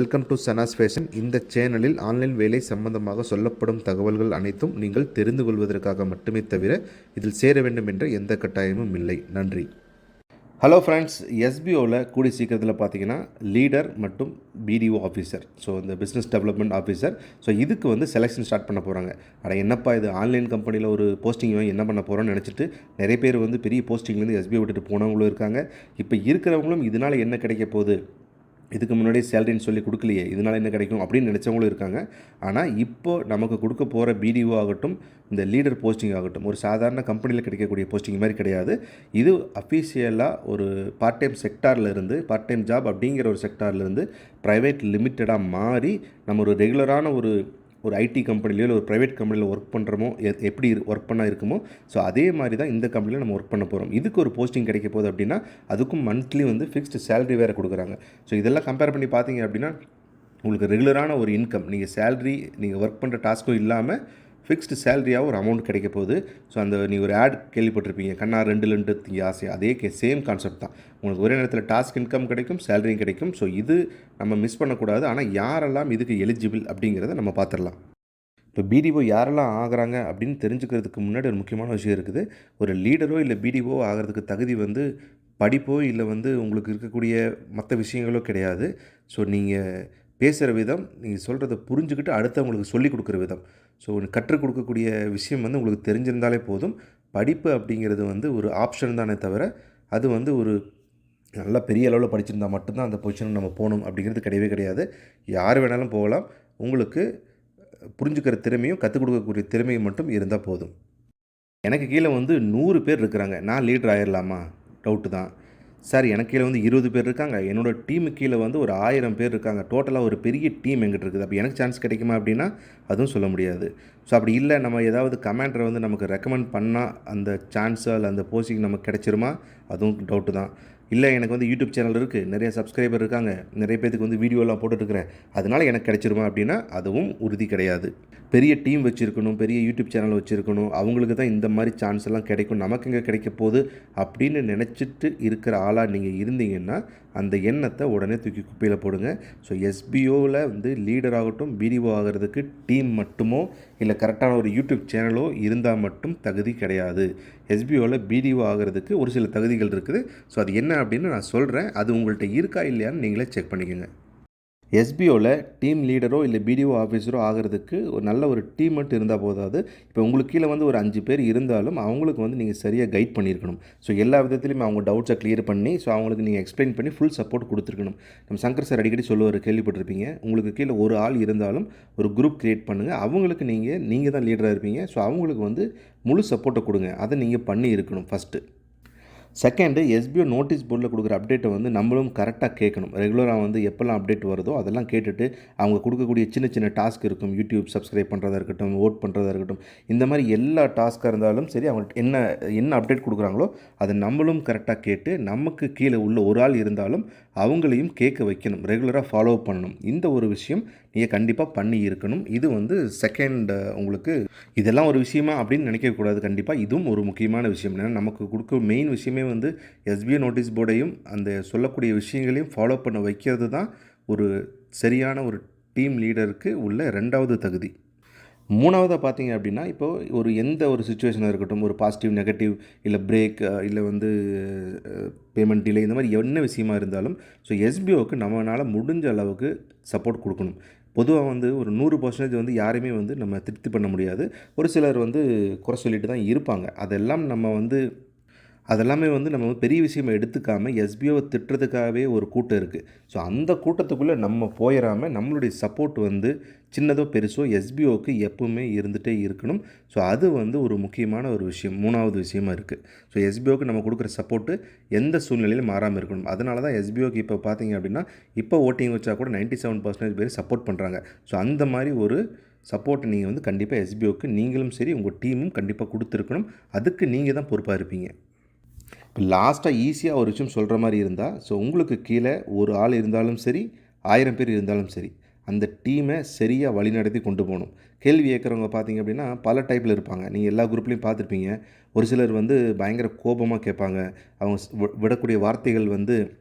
Welcome to Sana's fashion இந்த சேனலில் online வேலை சம்பந்தமாக சொல்லப்படும் தகவல்கள் அனைத்தும் நீங்கள் தெரிந்து கொள்வதற்காக மட்டுமே தவிர இதில் சேர வேண்டும் என்ற எந்த கட்டாயமும் இல்லை. நன்றி. ஹலோ ஃப்ரெண்ட்ஸ் எஸ்பிஓவில் கூடி சீக்கிரத்தில் பார்த்தீங்கன்னா லீடர் மற்றும் பிடிஓ ஆஃபீஸர் ஸோ இந்த பிஸ்னஸ் டெவலப்மெண்ட் ஆஃபீஸர் ஸோ இதுக்கு வந்து செலெக்ஷன் ஸ்டார்ட் பண்ண போகிறாங்க அட என்னப்பா இது? ஆன்லைன் கம்பெனியில் ஒரு போஸ்டிங் வாங்கி என்ன பண்ண போகிறோன்னு நினச்சிட்டு நிறைய பேர் வந்து பெரிய போஸ்டிங்லேருந்து எஸ்பிஓ விட்டுட்டு போனவங்களும் இருக்காங்க. இப்போ இருக்கிறவங்களும் இதனால் என்ன கிடைக்க போகுது? இதுக்கு முன்னாடி சேலரின்னு சொல்லி கொடுக்கலையே இதனால் என்ன கிடைக்கும் அப்படின்னு நினச்சவங்களும் இருக்காங்க. ஆனால் இப்போது நமக்கு கொடுக்க போகிற பிடிஓ ஆகட்டும் இந்த லீடர் போஸ்டிங் ஆகட்டும் ஒரு சாதாரண கம்பெனியில் கிடைக்கக்கூடிய போஸ்டிங் மாதிரி கிடையாது. இது அஃபீஷியலாக ஒரு பார்ட் டைம் செக்டாரில் இருந்து பார்ட் டைம் ஜாப் அப்படிங்கிற ஒரு செக்டாரில் இருந்து ப்ரைவேட் லிமிட்டடாக மாறி நம்ம ஒரு ரெகுலரான ஒரு ஒரு ஐடி கம்பெனிலையோ இல்லை ஒரு ப்ரைவேட் கம்பெனியில் ஒர்க் பண்ணுறோமோ எப்படி ஒர்க் பண்ணால் இருக்குமோ ஸோ அதே மாதிரி தான் இந்த கம்பெனியில் நம்ம ஒர்க் பண்ண போகிறோம் இதுக்கு ஒரு போஸ்டிங் கிடைக்க போகுது அப்படின்னா அதுக்கும் மந்த்லி வந்து ஃபிக்ஸ்டு சேலரி வேறு கொடுக்குறாங்க. ஸோ இதெல்லாம் கம்பேர் பண்ணி பார்த்தீங்க அப்படின்னா உங்களுக்கு ரெகுலரான ஒரு இன்கம் நீங்கள் சேலரி நீங்கள் ஒர்க் பண்ணுற டாஸ்க்கும் இல்லாமல் ஃபிக்ஸ்டு சேலரியாக ஒரு அமௌண்ட் கிடைக்க போகுது. ஸோ அந்த நீ ஒரு ஆட் கேள்விப்பட்டிருப்பீங்க. கண்ணா ரெண்டு ரெண்டு ஆசை. அதே கே சேம் கான்செப்ட் தான். உங்களுக்கு ஒரே நேரத்தில் டாஸ்க் இன்கம் கிடைக்கும் சேலரியும் கிடைக்கும். ஸோ இது நம்ம மிஸ் பண்ணக்கூடாது. ஆனால் யாரெல்லாம் இதுக்கு எலிஜிபிள் அப்படிங்கிறத நம்ம பார்த்துடலாம். இப்போ பிடிஓ யாரெல்லாம் ஆகுறாங்க அப்படின்னு தெரிஞ்சுக்கிறதுக்கு முன்னாடி ஒரு முக்கியமான விஷயம் இருக்குது. ஒரு லீடரோ இல்லை பிடிஓ ஆகிறதுக்கு தகுதி வந்து படிப்போ இல்லை வந்து உங்களுக்கு இருக்கக்கூடிய மற்ற விஷயங்களோ கிடையாது. ஸோ நீங்கள் பேசுகிற விதம் நீங்கள் சொல்கிறத புரிஞ்சுக்கிட்டு அடுத்தவங்களுக்கு சொல்லிக் கொடுக்குற விதம். ஸோ கற்றுக் கொடுக்கக்கூடிய விஷயம் வந்து உங்களுக்கு தெரிஞ்சிருந்தாலே போதும். படிப்பு அப்படிங்கிறது வந்து ஒரு ஆப்ஷன் தானே தவிர அது வந்து ஒரு நல்லா பெரிய அளவில் படிச்சிருந்தா மட்டும்தான் அந்த பொசிஷனுக்கு நம்ம போகணும் அப்படிங்கிறது கிடையவே கிடையாது. யார் வேணாலும் போகலாம். உங்களுக்கு புரிஞ்சுக்கிற திறமையும் கற்றுக் கொடுக்கக்கூடிய திறமையும் மட்டும் இருந்தால் போதும். எனக்கு கீழே வந்து நூறு பேர் இருக்கிறாங்க. நான் லீடர் ஆயிடலாமா டவுட்டு தான். சார் எனக்கு கீழே வந்து இருபது பேர் இருக்காங்க. என்னோட டீமு கீழே வந்து ஒரு ஆயிரம் பேர் இருக்காங்க. டோட்டலாக ஒரு பெரிய டீம் எங்கிட்ட இருக்குது. அப்போ எனக்கு சான்ஸ் கிடைக்குமா அப்படின்னா அதுவும் சொல்ல முடியாது. ஸோ அப்படி இல்லை. நம்ம ஏதாவது கமாண்டரை வந்து நமக்கு ரெக்கமெண்ட் பண்ணால் அந்த சான்ஸோ இல்லை அந்த போஸ்டிங் நமக்கு கிடைச்சிருமா? அதுவும் டவுட்டு தான். இல்லை எனக்கு வந்து யூடியூப் சேனல் இருக்குது நிறைய சப்ஸ்கிரைபர் இருக்காங்க நிறைய பேத்துக்கு வந்து வீடியோலாம் போட்டுட்ருக்கிறேன் அதனால் எனக்கு கிடைச்சிருமா அப்படின்னா அதுவும் உறுதி கிடையாது. பெரிய டீம் வச்சுருக்கணும் பெரிய யூடியூப் சேனல் வச்சுருக்கணும் அவங்களுக்கு தான் இந்த மாதிரி சான்ஸ் எல்லாம் கிடைக்கும் நமக்கு எங்கே கிடைக்க போகுது அப்படின்னு நினச்சிட்டு இருக்கிற ஆளாக நீங்கள் இருந்தீங்கன்னா அந்த எண்ணத்தை உடனே தூக்கி குப்பையில் போடுங்க. ஸோ எஸ்பிஓவில் வந்து லீடர் ஆகட்டும் பிடிஓ ஆகிறதுக்கு டீம் மட்டுமோ இல்லை கரெக்டான ஒரு யூடியூப் சேனலோ இருந்தால் மட்டும் தகுதி கிடையாது. எஸ்பிஓவில் பிடிஓ ஆகிறதுக்கு ஒரு சில தகுதிகள் இருக்குது. ஸோ அது என்ன அப்படின்னு நான் சொல்கிறேன் அது உங்கள்கிட்ட இருக்கா இல்லையான்னு நீங்களே செக் பண்ணிக்கோங்க. எஸ்பிஓவில் டீம் லீடரோ இல்லை பிடிஓ ஆஃபீஸரோ ஆகிறதுக்கு ஒரு நல்ல ஒரு டீம் மட்டும் இருந்தால் போதாது. இப்போ உங்களுக்கு கீழே வந்து ஒரு அஞ்சு பேர் இருந்தாலும் அவங்களுக்கு வந்து நீங்கள் சரியாக கைட் பண்ணியிருக்கணும் ஸோ எல்லா விதத்துலையுமே அவங்க டவுட்ஸை க்ளியர் பண்ணி ஸோ அவங்களுக்கு நீங்கள் எக்ஸ்பிளைன் பண்ணி ஃபுல் சப்போர்ட் கொடுத்துருக்கணும். நம்ம சங்கர் சார் அடிக்கடி சொல்லுவார் கேள்விப்பட்டிருப்பீங்க. உங்களுக்கு கீழே ஒரு ஆள் இருந்தாலும் ஒரு குரூப் க்ரியேட் பண்ணுங்கள் அவங்களுக்கு நீங்கள் நீங்கள் தான் லீடராக இருப்பீங்க. ஸோ அவங்களுக்கு வந்து முழு சப்போர்ட்டை கொடுங்க. அதை நீங்கள் பண்ணி இருக்கணும் ஃபஸ்ட்டு செகண்டு எஸ்பிஓ நோட்டீஸ் போர்டில் கொடுக்குற அப்டேட்டை வந்து நம்மளும் கரெக்டாக கேட்கணும். ரெகுலராக வந்து எப்போல்லாம் அப்டேட் வருதோ அதெல்லாம் கேட்டுட்டு அவங்க கொடுக்கக்கூடிய சின்ன சின்ன டாஸ்க் இருக்கும். யூடியூப் சப்ஸ்கிரைப் பண்ணுறதா இருக்கட்டும் ஓட் பண்ணுறதா இருக்கட்டும். இந்த மாதிரி எல்லா டாஸ்க்காக இருந்தாலும் சரி அவங்க என்ன என்ன அப்டேட் கொடுக்குறாங்களோ அதை நம்மளும் கரெக்டாக கேட்டு நமக்கு கீழே உள்ள ஒரு ஆள் இருந்தாலும் அவங்களையும் கேட்க வைக்கணும் ரெகுலராக ஃபாலோ பண்ணணும். இந்த ஒரு விஷயம் நீங்கள் கண்டிப்பாக பண்ணி இருக்கணும். இது வந்து செகண்ட் உங்களுக்கு இதெல்லாம் ஒரு விஷயமா அப்படின்னு நினைக்கக்கூடாது கண்டிப்பாக இதுவும் ஒரு முக்கியமான விஷயம். ஏன்னா நமக்கு கொடுக்க மெயின் விஷயமே வந்து எஸ்பிஐ நோட்டீஸ் போர்டையும் அந்த சொல்லக்கூடிய விஷயங்களையும் ஃபாலோ பண்ண வைக்கிறது தான் ஒரு சரியான ஒரு டீம் லீடருக்கு உள்ள ரெண்டாவது தகுதி. மூணாவதாக பார்த்தீங்க அப்படின்னா இப்போது ஒரு எந்த ஒரு சுச்சுவேஷனாக இருக்கட்டும் ஒரு பாசிட்டிவ் நெகட்டிவ் இல்லை பிரேக் இல்லை வந்து பேமெண்ட் டிலே இந்த மாதிரி என்ன விஷயமா இருந்தாலும் ஸோ எஸ்பிஓக்கு நம்மளால் முடிஞ்ச அளவுக்கு சப்போர்ட் கொடுக்கணும். பொதுவாக வந்து ஒரு நூறு பர்சன்டேஜ் வந்து யாரையுமே வந்து நம்ம திருப்தி பண்ண முடியாது. ஒரு சிலர் வந்து குறை சொல்லிட்டு தான் இருப்பாங்க. அதெல்லாம் நம்ம வந்து அதெல்லாமே வந்து நம்ம பெரிய விஷயமா எடுத்துக்காமல் எஸ்பிஓவை திட்டுறதுக்காகவே ஒரு கூட்டம் இருக்குது ஸோ அந்த கூட்டத்துக்குள்ளே நம்ம போயிடாமல் நம்மளுடைய சப்போர்ட் வந்து சின்னதோ பெருசோ எஸ்பிஓக்கு எப்பவுமே இருந்துகிட்டே இருக்கணும். ஸோ அது வந்து ஒரு முக்கியமான ஒரு விஷயம் மூணாவது விஷயமா இருக்குது ஸோ எஸ்பிஓக்கு நம்ம கொடுக்குற சப்போர்ட்டு எந்த சூழ்நிலையிலும் மாறாமல் இருக்கணும். அதனால தான் எஸ்பிஓக்கு இப்போ பார்த்தீங்க அப்படின்னா இப்போ ஓட்டிங் வச்சா கூட 97% செவன் பர்சன்டேஜ் பேர் சப்போர்ட் பண்ணுறாங்க ஸோ அந்த மாதிரி ஒரு சப்போர்ட்டை நீங்கள் வந்து கண்டிப்பாக எஸ்பிஓக்கு நீங்களும் சரி உங்கள் டீமும் கண்டிப்பாக கொடுத்துருக்கணும். அதுக்கு நீங்கள் தான் பொறுப்பாக இருப்பீங்க. இப்போ லாஸ்ட்டாக ஈஸியாக ஒரு விஷயம் சொல்கிற மாதிரி இருந்தால் ஸோ உங்களுக்கு கீழே ஒரு ஆள் இருந்தாலும் சரி ஆயிரம் பேர் இருந்தாலும் சரி அந்த டீமை சரியாக வழிநடத்தி கொண்டு போகணும். கேள்வி கேட்குறவங்க பார்த்தீங்க அப்படின்னா பல டைப்பில் இருப்பாங்க. நீங்கள் எல்லா குரூப்லேயும் பார்த்துருப்பீங்க. ஒரு சிலர் வந்து பயங்கர கோபமாக கேட்பாங்க. அவங்க வி- விடக்கூடிய வார்த்தைகள் வந்து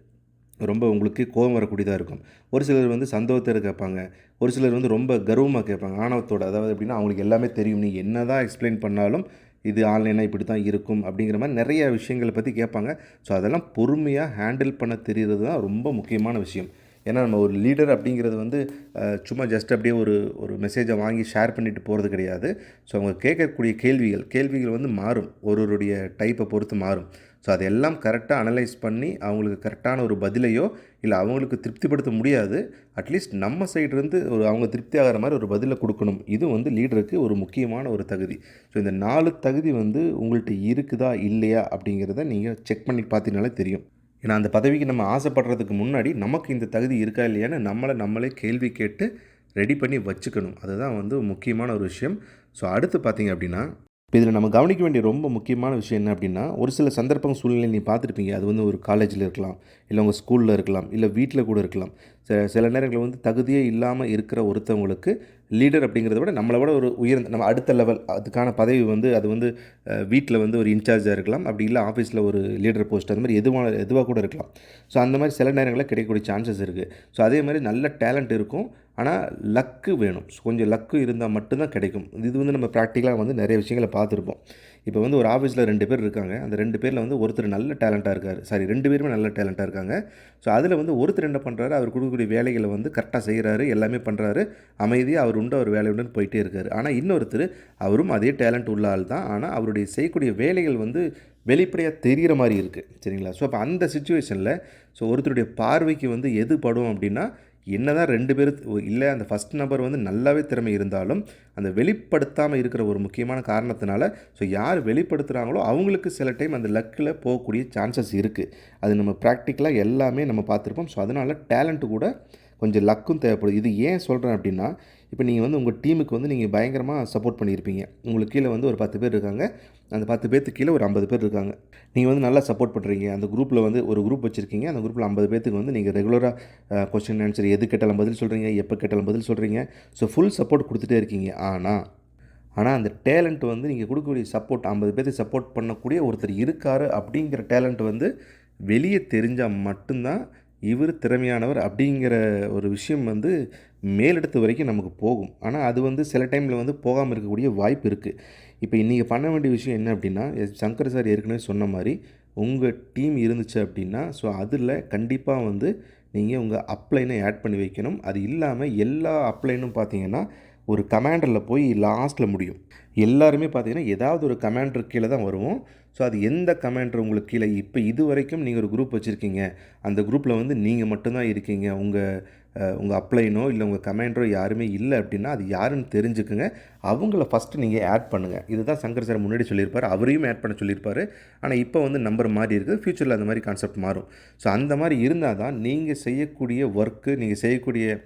ரொம்ப உங்களுக்கு கோபம் வரக்கூடியதாக இருக்கும். ஒரு சிலர் வந்து சந்தோகத்தை கேட்பாங்க. ஒரு சிலர் வந்து ரொம்ப கர்வமாக கேட்பாங்க. ஆணவத்தோட. அதாவது எப்படின்னா அவங்களுக்கு எல்லாமே தெரியும். நீ என்ன தான் எக்ஸ்பிளைன் பண்ணாலும் இது ஆன்லைனாக இப்படி தான் இருக்கும் அப்படிங்கிற மாதிரி நிறைய விஷயங்களை பற்றி கேட்பாங்க. ஸோ அதெல்லாம் பொறுமையாக ஹேண்டில் பண்ண தெரிகிறது தான் ரொம்ப முக்கியமான விஷயம். ஏன்னா நம்ம ஒரு லீடர் அப்படிங்கிறது வந்து சும்மா ஜஸ்ட் அப்படியே ஒரு ஒரு மெசேஜை வாங்கி ஷேர் பண்ணிட்டு போகிறது கிடையாது. ஸோ அவங்க கேட்கக்கூடிய கேள்விகள் கேள்விகள் வந்து மாறும். ஒருவருடைய டைப்பை பொறுத்து மாறும். ஸோ அதெல்லாம் கரெக்டாக அனலைஸ் பண்ணி அவங்களுக்கு கரெக்டான ஒரு பதிலையோ இல்லை அவங்களுக்கு திருப்திப்படுத்த முடியாது. அட்லீஸ்ட் நம்ம சைடுலேருந்து ஒரு அவங்க திருப்தி ஆகிற மாதிரி ஒரு பதிலை கொடுக்கணும். இது வந்து லீடருக்கு ஒரு முக்கியமான ஒரு தகுதி. ஸோ இந்த நாலு தகுதி வந்து உங்கள்கிட்ட இருக்குதா இல்லையா அப்படிங்கிறத நீங்கள் செக் பண்ணி பார்த்தீங்கனாலே தெரியும். ஏன்னா அந்த பதவிக்கு நம்ம ஆசைப்படுறதுக்கு முன்னாடி நமக்கு இந்த தகுதி இருக்கா இல்லையான்னு நம்மளை நம்மளே கேள்வி கேட்டு ரெடி பண்ணி வச்சுக்கணும். அதுதான் வந்து முக்கியமான ஒரு விஷயம். ஸோ அடுத்து பார்த்தீங்க அப்படின்னா இப்போ இதில் நம்ம கவனிக்க வேண்டிய ரொம்ப முக்கியமான விஷயம் என்ன அப்படின்னா ஒரு சில சந்தர்ப்பம் சூழ்நிலை நீ பார்த்துருப்பீங்க. அது வந்து ஒரு காலேஜில் இருக்கலாம் இல்லை உங்கள் ஸ்கூலில் இருக்கலாம் இல்லை வீட்டில் கூட இருக்கலாம். சில சில நேரங்களில் வந்து தகுதியே இல்லாமல் இருக்கிற ஒருத்தவங்களுக்கு லீடர் அப்படிங்கிறத விட நம்மளை விட ஒரு உயர்ந்த நம்ம அடுத்த லெவல் அதுக்கான பதவி வந்து அது வந்து வீட்டில் வந்து ஒரு இன்சார்ஜாக இருக்கலாம். அப்படி இல்லை ஆஃபீஸில் ஒரு லீடர் போஸ்ட் அந்த மாதிரி எதுவாக எதுவாக கூட இருக்கலாம். ஸோ அந்த மாதிரி சில நேரங்களில் கிடைக்கக்கூடிய சான்சஸ் இருக்குது ஸோ அதே மாதிரி நல்ல டேலண்ட் இருக்கும். ஆனால் லக்கு வேணும். ஸோ கொஞ்சம் லக்கு இருந்தால் மட்டும்தான் கிடைக்கும். இது வந்து நம்ம ப்ராக்டிக்கலாக வந்து நிறைய விஷயங்களை பார்த்துருப்போம். இப்போ வந்து ஒரு ஆஃபீஸில் ரெண்டு பேர் இருக்காங்க. அந்த ரெண்டு பேரில் வந்து ஒருத்தர் நல்ல டேலண்ட்டாக இருக்கார். சாரி ரெண்டு பேருமே நல்ல டேலண்ட்டாக இருக்காங்க. ஸோ அதில் வந்து ஒருத்தர் என்ன பண்ணுறாரு அவர் கொடுக்கக்கூடிய வேலைகளை வந்து கரெக்டாக செய்கிறாரு எல்லாமே பண்ணுறாரு அமைதியாக அவர் உண்டு அவர் வேலையுடன் போயிட்டே இருக்கார். ஆனால் இன்னொருத்தர் அவரும் அதே டேலண்ட் உள்ள ஆள் தான். ஆனால் அவருடைய செய்யக்கூடிய வேலைகள் வந்து வெளிப்படையாக தெரிகிற மாதிரி இருக்குது சரிங்களா? ஸோ அப்போ அந்த சுச்சுவேஷனில் ஸோ ஒருத்தருடைய பார்வைக்கு வந்து எது படும் அப்படின்னா என்ன தான் ரெண்டு பேர் இல்லை அந்த ஃபஸ்ட் நபர் வந்து நல்லாவே திறமை இருந்தாலும் அந்த வெளிப்படுத்தாமல் இருக்கிற ஒரு முக்கியமான காரணத்தினால ஸோ யார் வெளிப்படுத்துகிறாங்களோ அவங்களுக்கு சில டைம் அந்த லக்கில் போகக்கூடிய சான்சஸ் இருக்குது அது நம்ம ப்ராக்டிக்கலாக எல்லாமே நம்ம பார்த்துருப்போம். ஸோ அதனால் டேலண்ட்டு கூட கொஞ்சம் லக்கும் தேவைப்படுது. இது ஏன் சொல்கிறேன் அப்படின்னா இப்போ நீங்கள் வந்து உங்கள் டீமுக்கு வந்து நீங்கள் பயங்கரமாக சப்போர்ட் பண்ணியிருப்பீங்க. உங்களுக்கு கீழே வந்து ஒரு பத்து பேர் இருக்காங்க. அந்த பத்து பேர்த்துக்கு கீழே ஒரு ஐம்பது பேர் இருக்காங்க. நீங்கள் வந்து நல்லா சப்போர்ட் பண்ணுறீங்க அந்த குரூப்பில் வந்து ஒரு குரூப் வச்சுருக்கீங்க. அந்த குரூப்பில் ஐம்பது பேர்த்துக்கு வந்து நீங்கள் ரெகுலராக கொஸ்டின் ஆன்சர் எது கேட்டாலும் பதில் சொல்கிறீங்க எப்போ கேட்டாலும் பதில் சொல்கிறீங்க ஸோ ஃபுல் சப்போர்ட் கொடுத்துட்டே இருக்கீங்க. ஆனால் ஆனால் அந்த டேலண்ட் வந்து நீங்கள் கொடுக்கக்கூடிய சப்போர்ட் ஐம்பது பேர்த்துக்கு சப்போர்ட் பண்ணக்கூடிய ஒருத்தர் இருக்கார் அப்படிங்கிற டேலண்ட் வந்து வெளியே தெரிஞ்சால் மட்டும்தான் இவர் திறமையானவர் அப்படிங்கிற ஒரு விஷயம் வந்து மேலிடத்து வரைக்கும் நமக்கு போகும். ஆனால் அது வந்து சில டைமில் வந்து போகாமல் இருக்கக்கூடிய வாய்ப்பு இருக்குது இப்போ இன்றைக்கி பண்ண வேண்டிய விஷயம் என்ன அப்படின்னா சங்கர் சார் ஏற்கனவே சொன்ன மாதிரி உங்கள் டீம் இருந்துச்சு அப்படின்னா ஸோ அதில் கண்டிப்பாக வந்து நீங்கள் உங்கள் அப்ளைனை ஆட் பண்ணி வைக்கணும். அது இல்லாமல் எல்லா அப்ளைனும் பார்த்தீங்கன்னா ஒரு கமாண்டரில் போய் லாஸ்ட்டில் முடியும். எல்லாருமே பார்த்தீங்கன்னா ஏதாவது ஒரு கமாண்டர் கீழே தான் வருவோம் ஸோ அது எந்த கமாண்டர் உங்களுக்கு கீழே? இப்போ இது வரைக்கும் நீங்கள் ஒரு குரூப் வச்சுருக்கீங்க. அந்த குரூப்பில் வந்து நீங்கள் மட்டும்தான் இருக்கீங்க. உங்கள் உங்கள் அப்ளைனோ இல்லை உங்கள் கமாண்டரோ யாருமே இல்லை அப்படின்னா அது யாருன்னு தெரிஞ்சுக்குங்க. அவங்கள ஃபஸ்ட்டு நீங்கள் ஆட் பண்ணுங்கள் இதுதான் சங்கர் சார் முன்னாடி சொல்லியிருப்பார். அவரையும் ஆட் பண்ண சொல்லியிருப்பார். ஆனால் இப்போ வந்து நம்பர் மாறி இருக்குது. ஃப்யூச்சரில் அந்த மாதிரி கான்செப்ட் மாறும். ஸோ அந்த மாதிரி இருந்தால் தான் நீங்கள் செய்யக்கூடிய ஒர்க்கு நீங்கள் செய்யக்கூடிய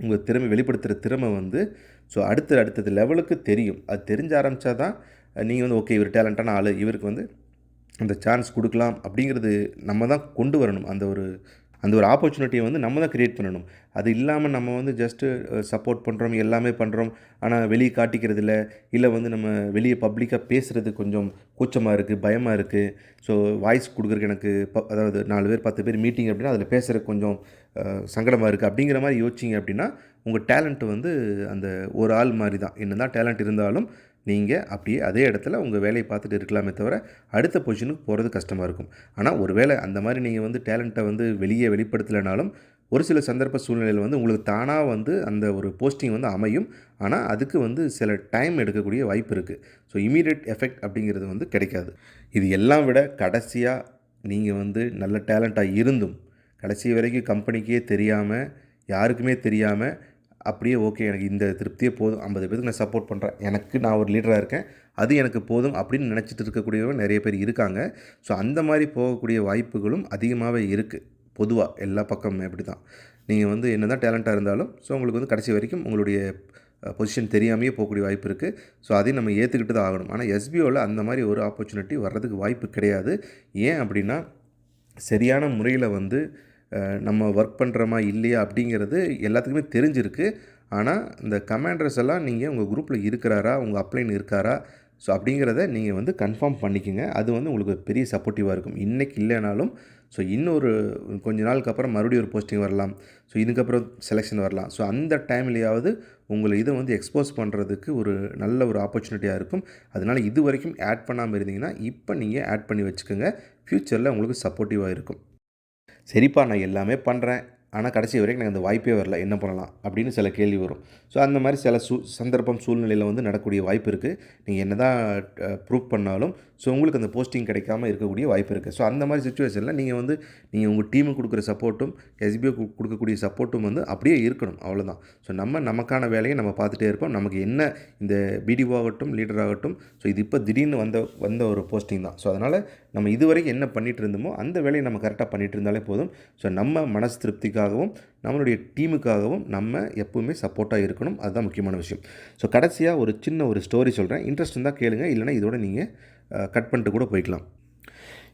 உங்கள் திறமை வெளிப்படுத்துகிற திறமை வந்து ஸோ அடுத்த அடுத்தது லெவலுக்கு தெரியும். அது தெரிஞ்ச ஆரம்பித்தா தான் நீங்கள் வந்து ஓகே இவர் டேலண்ட்டான ஆள் இவருக்கு வந்து அந்த சான்ஸ் கொடுக்கலாம் அப்படிங்கிறது நம்ம தான் கொண்டு வரணும். அந்த ஒரு அந்த ஒரு ஆப்பர்ச்சுனிட்டியை வந்து நம்ம தான் க்ரியேட் பண்ணணும். அது இல்லாமல் நம்ம வந்து ஜஸ்ட்டு சப்போர்ட் பண்ணுறோம் எல்லாமே பண்ணுறோம் ஆனால் வெளியே காட்டிக்கிறது இல்லை இல்லை வந்து நம்ம வெளியே பப்ளிக்காக பேசுகிறது கொஞ்சம் கூச்சமாக இருக்குது பயமாக இருக்குது ஸோ வாய்ஸ் கொடுக்குறக்கு எனக்கு ப அதாவது நாலு பேர் பத்து பேர் மீட்டிங் அப்படின்னா அதில் பேசுகிறதுக்கு கொஞ்சம் சங்கடமாக இருக்குது அப்படிங்கிற மாதிரி யோசிச்சிங்க அப்படின்னா உங்கள் டேலண்ட்டு வந்து அந்த ஒரு ஆள் மாதிரி தான். என்ன தான் டேலண்ட் இருந்தாலும் நீங்கள் அப்படியே அதே இடத்துல உங்கள் வேலையை பார்த்துட்டு இருக்கலாமே தவிர அடுத்த பொசிஷனுக்கு போகிறது கஷ்டமாக இருக்கும். ஆனால் ஒருவேளை அந்த மாதிரி நீங்கள் வந்து டேலண்ட்டை வந்து வெளியே வெளிப்படுத்தலைனாலும் ஒரு சில சந்தர்ப்ப சூழ்நிலையில் வந்து உங்களுக்கு தானாக வந்து அந்த ஒரு போஸ்டிங் வந்து அமையும். ஆனால் அதுக்கு வந்து சில டைம் எடுக்கக்கூடிய வாய்ப்பு இருக்குது ஸோ இமீடியட் எஃபெக்ட் அப்படிங்கிறது வந்து கிடைக்காது. இது எல்லாம் விட கடைசியாக நீங்கள் வந்து நல்ல டேலண்ட்டாக இருந்தும் கடைசி வரைக்கும் கம்பெனிக்கே தெரியாமல் யாருக்குமே தெரியாமல் அப்படியே ஓகே எனக்கு இந்த திருப்தியே போதும். ஐம்பது பேருக்கு நான் சப்போர்ட் பண்ணுறேன் எனக்கு நான் ஒரு லீடராக இருக்கேன். அது எனக்கு போதும் அப்படின்னு நினச்சிட்டு இருக்கக்கூடியவங்க நிறைய பேர் இருக்காங்க. ஸோ அந்த மாதிரி போகக்கூடிய வாய்ப்புகளும் அதிகமாகவே இருக்குது பொதுவாக எல்லா பக்கமுமே அப்படி தான் நீங்கள் வந்து என்ன தான் டேலண்ட்டாக இருந்தாலும் ஸோ உங்களுக்கு வந்து கடைசி வரைக்கும் உங்களுடைய பொசிஷன் தெரியாமையே போகக்கூடிய வாய்ப்பு இருக்குது ஸோ அதையும் நம்ம ஏற்றுக்கிட்டு தான் ஆகணும் ஆனால் எஸ்பிஓவில் அந்த மாதிரி ஒரு ஆப்பர்ச்சுனிட்டி வர்றதுக்கு வாய்ப்பு கிடையாது. ஏன் அப்படின்னா சரியான முறையில் வந்து நம்ம ஒர்க் பண்ணுறோமா இல்லையா அப்படிங்கிறது எல்லாத்துக்குமே தெரிஞ்சிருக்கு. ஆனால் இந்த கமாண்டர்ஸ் எல்லாம் நீங்கள் உங்கள் குரூப்பில் இருக்கிறாரா? உங்கள் அப்ளைன் இருக்காரா? ஸோ அப்படிங்கிறத நீங்கள் வந்து கன்ஃபார்ம் பண்ணிக்கோங்க. அது வந்து உங்களுக்கு பெரிய சப்போர்ட்டிவாக இருக்கும். இன்றைக்கி இல்லைனாலும் ஸோ இன்னொரு கொஞ்ச நாளுக்கு அப்புறம் மறுபடியும் ஒரு போஸ்டிங் வரலாம். ஸோ இதுக்கப்புறம் செலெக்ஷன் வரலாம். ஸோ அந்த டைம்லேயாவது உங்களை இதை வந்து எக்ஸ்போஸ் பண்ணுறதுக்கு ஒரு நல்ல ஒரு ஆப்பர்ச்சுனிட்டியாக இருக்கும். அதனால் இது வரைக்கும் ஆட் பண்ணாமல் இருந்தீங்கன்னா இப்போ நீங்கள் ஆட் பண்ணி வச்சுக்கோங்க. ஃப்யூச்சரில் உங்களுக்கு சப்போர்ட்டிவாக இருக்கும். சரிப்பா நான் எல்லாமே பண்ணுறேன் ஆனால் கடைசி வரைக்கும் எனக்கு அந்த வாய்ப்பே வரல என்ன பண்ணலாம் அப்படின்னு சில கேள்வி வரும். ஸோ அந்த மாதிரி சில சூ சந்தர்ப்பம் சூழ்நிலையில் வந்து நடக்கக்கூடிய வாய்ப்பு இருக்குது நீங்கள் என்ன தான் ப்ரூவ் பண்ணாலும் ஸோ உங்களுக்கு அந்த போஸ்டிங் கிடைக்காம இருக்கக்கூடிய வாய்ப்பு இருக்குது ஸோ அந்த மாதிரி சுச்சுவேஷனில் நீங்கள் வந்து நீங்கள் உங்கள் டீமுக்கு கொடுக்குற சப்போர்ட்டும் எஸ்பிஓ கொடுக்கக்கூடிய சப்போர்ட்டும் வந்து அப்படியே இருக்கணும் அவ்வளோதான் ஸோ நம்ம நமக்கான வேலையை நம்ம பார்த்துட்டே இருப்போம். நமக்கு என்ன இந்த பிடிஓ ஆகட்டும் லீடர் ஆகட்டும் ஸோ இது இப்போ திடீர்னு வந்த வந்த ஒரு போஸ்டிங் தான். ஸோ அதனால் நம்ம இதுவரைக்கும் என்ன பண்ணிகிட்டு இருந்தோமோ அந்த வேலையை நம்ம கரெக்டாக பண்ணிட்டு இருந்தாலே போதும். ஸோ நம்ம மனசு திருப்திக்காகவும் நம்மளுடைய டீமுக்காகவும் நம்ம எப்பவுமே சப்போர்ட்டாக இருக்கணும். அதுதான் முக்கியமான விஷயம். ஸோ கடைசியாக ஒரு சின்ன ஒரு ஸ்டோரி சொல்கிறேன் இன்ட்ரெஸ்ட் இருந்தால் கேளுங்க. இல்லைனா இதோட நீங்கள் கட் பண்ணிட்டு கூட போய்க்கலாம்.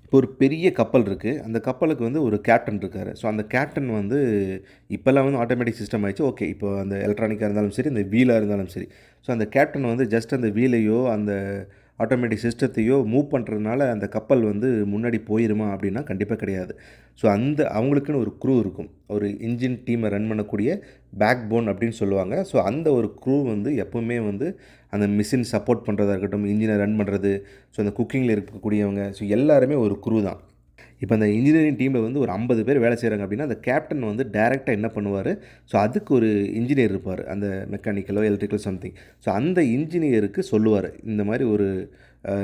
இப்போ ஒரு பெரிய கப்பல் இருக்குது அந்த கப்பலுக்கு வந்து ஒரு கேப்டன் இருக்கார். ஸோ அந்த கேப்டன் வந்து இப்போல்லாம் வந்து ஆட்டோமேட்டிக் சிஸ்டம் ஆயிடுச்சு. ஓகே இப்போ அந்த எலக்ட்ரானிக்காக இருந்தாலும் சரி இந்த வீலாக இருந்தாலும் சரி. ஸோ அந்த கேப்டன் வந்து ஜஸ்ட் அந்த வீலையோ அந்த ஆட்டோமேட்டிக் சிஸ்டத்தையோ மூவ் பண்ணுறதுனால அந்த கப்பல் வந்து முன்னாடி போயிருமா அப்படின்னா கண்டிப்பாக கிடையாது. ஸோ அந்த அவங்களுக்குன்னு ஒரு க்ரூ இருக்கும். ஒரு இன்ஜின் டீமை ரன் பண்ணக்கூடிய பேக் போன் அப்படின்னு சொல்லுவாங்க. ஸோ அந்த ஒரு க்ரூ வந்து எப்போவுமே வந்து அந்த மிஷின் சப்போர்ட் பண்ணுறதா இருக்கட்டும் இன்ஜினை ரன் பண்ணுறது ஸோ அந்த குக்கிங்கில் இருக்கக்கூடியவங்க ஸோ எல்லாருமே ஒரு க்ரூ தான். இப்போ அந்த இன்ஜினியரிங் டீமில் வந்து ஒரு ஐம்பது பேர் வேலை செய்கிறாங்க அப்படின்னா அந்த கேப்டன் வந்து டேரெக்டாக என்ன பண்ணுவார்? ஸோ அதுக்கு ஒரு இன்ஜினியர் இருப்பார் அந்த மெக்கானிக்கலோ எலக்ட்ரிக்கல் சம்திங் ஸோ அந்த இன்ஜினியருக்கு சொல்லுவார் இந்த மாதிரி ஒரு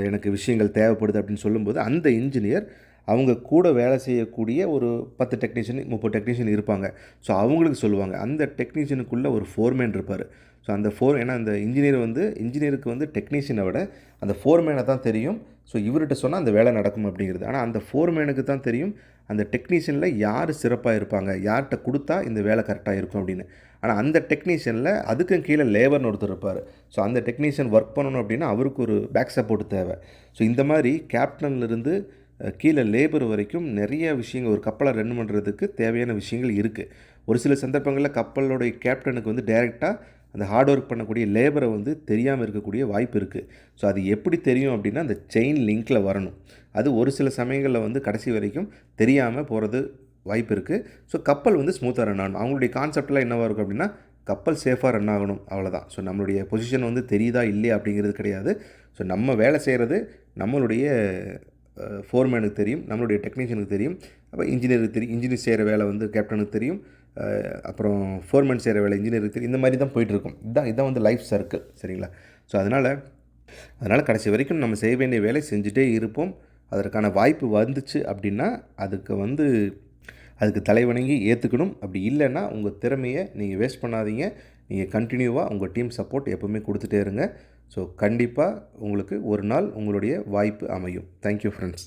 எனக்கு விஷயங்கள் தேவைப்படுது அப்படின்னு சொல்லும்போது அந்த இன்ஜினியர் அவங்க கூட வேலை செய்யக்கூடிய ஒரு பத்து டெக்னீஷியன் முப்பது டெக்னீஷியன் இருப்பாங்க. ஸோ அவங்களுக்கு சொல்லுவாங்க. அந்த டெக்னீஷியனுக்குள்ளே ஒரு ஃபோர்மேன் இருப்பார். ஸோ அந்த ஃபோர் ஏன்னா அந்த இன்ஜினியர் வந்து இன்ஜினியருக்கு வந்து டெக்னீஷியனை விட அந்த ஃபோர்மேனை தான் தெரியும். ஸோ இவர்கிட்ட சொன்னால் அந்த வேலை நடக்கும் அப்படிங்கிறது. ஆனால் அந்த ஃபோர்மேனுக்கு தான் தெரியும் அந்த டெக்னீஷியனில் யார் சிறப்பாக இருப்பாங்க யார்கிட்ட கொடுத்தா இந்த வேலை கரெக்டாக இருக்கும் அப்படின்னு. ஆனால் அந்த டெக்னீஷியனில் அதுக்கும் கீழே லேபர்னு ஒருத்தர் இருப்பார். ஸோ அந்த டெக்னீஷியன் ஒர்க் பண்ணணும் அப்படின்னா அவருக்கு ஒரு பேக் சப்போர்ட் தேவை. ஸோ இந்த மாதிரி கேப்டன்லேருந்து கீழே லேபர் வரைக்கும் நிறைய விஷயங்கள் ஒரு கப்பலை ரன் பண்ணுறதுக்கு தேவையான விஷயங்கள் இருக்குது ஒரு சில சந்தர்ப்பங்களில் கப்பலோடைய கேப்டனுக்கு வந்து டைரெக்டாக அந்த ஹார்ட் ஒர்க் பண்ணக்கூடிய லேபரை வந்து தெரியாமல் இருக்கக்கூடிய வாய்ப்பு இருக்குது ஸோ அது எப்படி தெரியும் அப்படின்னா அந்த செயின் லிங்க்கில் வரணும். அது ஒரு சில சமயங்களில் வந்து கடைசி வரைக்கும் தெரியாமல் போகிறது வாய்ப்பு இருக்குது ஸோ கப்பல் வந்து ஸ்மூத்தாக ரன் ஆகணும். அவங்களுடைய கான்செப்டெலாம் என்னவாக இருக்கும் அப்படின்னா கப்பல் சேஃபாக ரன் ஆகணும். அவ்வளோதான் ஸோ நம்மளுடைய பொசிஷன் வந்து தெரியுதா இல்லையா அப்படிங்கிறது கிடையாது. ஸோ நம்ம வேலை செய்கிறது நம்மளுடைய ஃபோர்மேனுக்கு தெரியும் நம்மளுடைய டெக்னீஷியனுக்கு தெரியும். அப்போ இன்ஜினியருக்கு தெரியும் இன்ஜினியர் செய்கிற வேலை வந்து கேப்டனுக்கு தெரியும். அப்புறம் ஃபோர்மேன் செய்கிற வேலை இன்ஜினியருக்கு இந்த மாதிரி தான் போயிட்டுருக்கும். இதுதான் இதுதான் வந்து லைஃப் சர்க்கிள் சரிங்களா? ஸோ அதனால் அதனால் கடைசி வரைக்கும் நம்ம செய்ய வேண்டிய வேலை செஞ்சுட்டே இருப்போம். அதற்கான வாய்ப்பு வந்துச்சு அப்படின்னா அதுக்கு வந்து அதுக்கு தலைவணங்கி ஏற்றுக்கணும் அப்படி இல்லைன்னா உங்கள் திறமையை நீங்கள் வேஸ்ட் பண்ணாதீங்க. நீங்கள் கண்டினியூவாக உங்கள் டீம் சப்போர்ட் எப்போவுமே கொடுத்துட்டே இருங்க. ஸோ கண்டிப்பாக உங்களுக்கு ஒரு நாள் உங்களுடைய வாய்ப்பு அமையும். Thank you friends